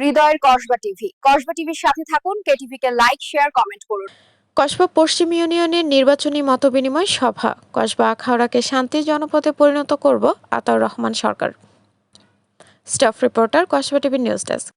হৃদয়ের কসবা টিভি। কসবা টিভির সাথে থাকুন কেটিভি কে লাইক শেয়ার কমেন্ট করুন। কসবা পশ্চিম ইউনিয়নের নির্বাচনী মতবিনিময় সভা। কসবা আখাউড়াকে শান্তির জনপদে পরিণত করব Ataur Rahman Sarkar. Staff reporter Kasba TV news desk.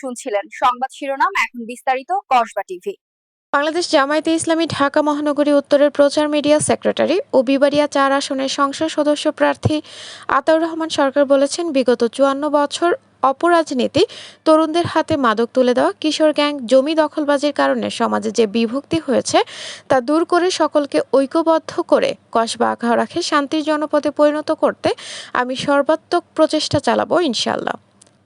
শুনছিলেন সংবাদ শিরোনাম এখন বিস্তারিত কসবা টিভি। বাংলাদেশ জামায়াতে ইসলামী ঢাকা মহানগরী উত্তরের প্রচার মিডিয়া সেক্রেটারি ও বিবাড়িয়া চার আসনের সংসদ সদস্য প্রার্থী আতাউর রহমান সরকার বলেছেন, বিগত চুয়ান্ন বছর অপরাজনীতি তরুণদের হাতে মাদক তুলে দেওয়া, কিশোর গ্যাং জমি দখলবাজির কারণে সমাজে যে বিভক্তি হয়েছে তা দূর করে সকলকে ঐক্যবদ্ধ করে কসবা আখাউড়াকে শান্তির জনপদে পরিণত করতে আমি সর্বাত্মক প্রচেষ্টা চালাবো ইনশাল্লাহ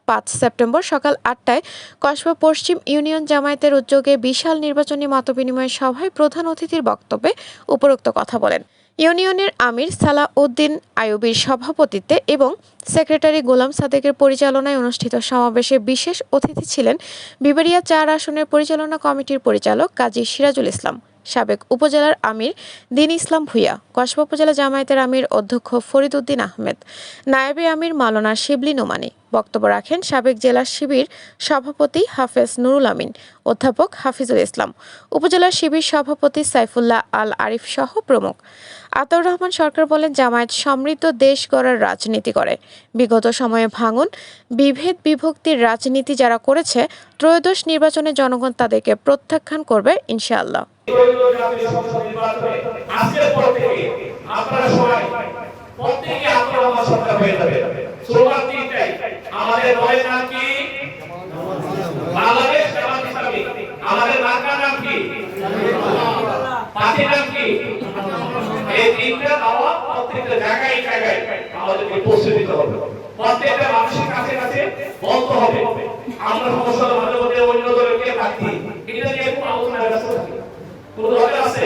পাঁচ সেপ্টেম্বর সকাল আটটায় কসবা পশ্চিম ইউনিয়ন জামায়াতের উদ্যোগে বিশাল নির্বাচনী মতবিনিময় সভায় প্রধান অতিথির বক্তব্যে উপরোক্ত কথা বলেন। ইউনিয়নের আমির সালাহ উদ্দিন আইয়ুবির সভাপতিত্বে এবং সেক্রেটারি গোলাম সাদেকের পরিচালনায় অনুষ্ঠিত সমাবেশে বিশেষ অতিথি ছিলেন বিবেরিয়া চার আসনের পরিচালনা কমিটির পরিচালক কাজী সিরাজুল ইসলাম। সাবেক উপজেলার আমির দিন ইসলাম ভুইয়া, কসবা উপজেলা জামায়াতের আমির অধ্যক্ষ ফরিদ উদ্দিন আহমেদ, নায়েবে আমির মাওলানা শিবলি নোমানি। বক্তব্য রাখেন সাবেক জেলা শিবির সভাপতি হাফেজ নুরুল আমিন, অধ্যাপক হাফিজুল ইসলাম, উপজেলা শিবির সভাপতি সাইফুল্লাহ আল আরিফ সহ প্রমুখ। আতাউর রহমান সরকার বলেন, জামায়াত সমৃদ্ধ দেশ গড়ার রাজনীতি করে। বিগত সময়ে ভাঙন, বিভেদ বিভক্তির রাজনীতি যারা করেছে, ত্রয়োদশ নির্বাচনে জনগণ তাদেরকে প্রত্যাখ্যান করবে, ইনশাআল্লাহ। পর থেকে আমাদের কাছে কাছে হবে। আমরা সমস্যার মাঝে মধ্যে অন্য দলের কে প্রার্থী এটা নিয়ে কোনো আলোচনা ব্যস্ত থাকি কোন দরকার আছে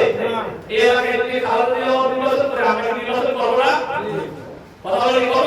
এই এলাকায় যদি আলাদা দিলেও নির্বাচন করে আমরা কি নির্বাচন করব না কথা বলে কি করব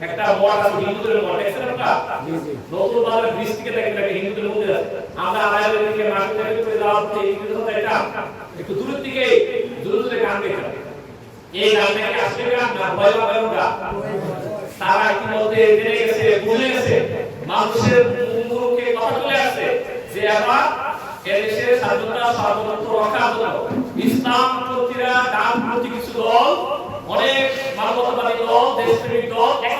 একটা মঠ হিন্দুদের আপনারা নতুন ভাবে ব্রিজ থেকে দেখেন একটা হিন্দুদের আছে আমরা আড়াইলের দিকে মাটি থেকে করে যাওয়ার পথে এই কিন্তু এটা। একটু দূরের দিকে দূরে দূরে গান দেখেন এই গান থেকে আসলে গান না ভয় ভয় গান? তারা ইতিমধ্যে জেনে গেছে বুঝে গেছে? মানুষের মুখে কথা চলে আসছে যে আবার এদেশের স্বাধীনতা সার্বভৌমত্ব রক্ষার জন্য ইসলাম প্রতিরা ডান প্রতি কিছু দল অনেক মানবতাবাদী দল দেশপ্রেমিক দল হচ্ছে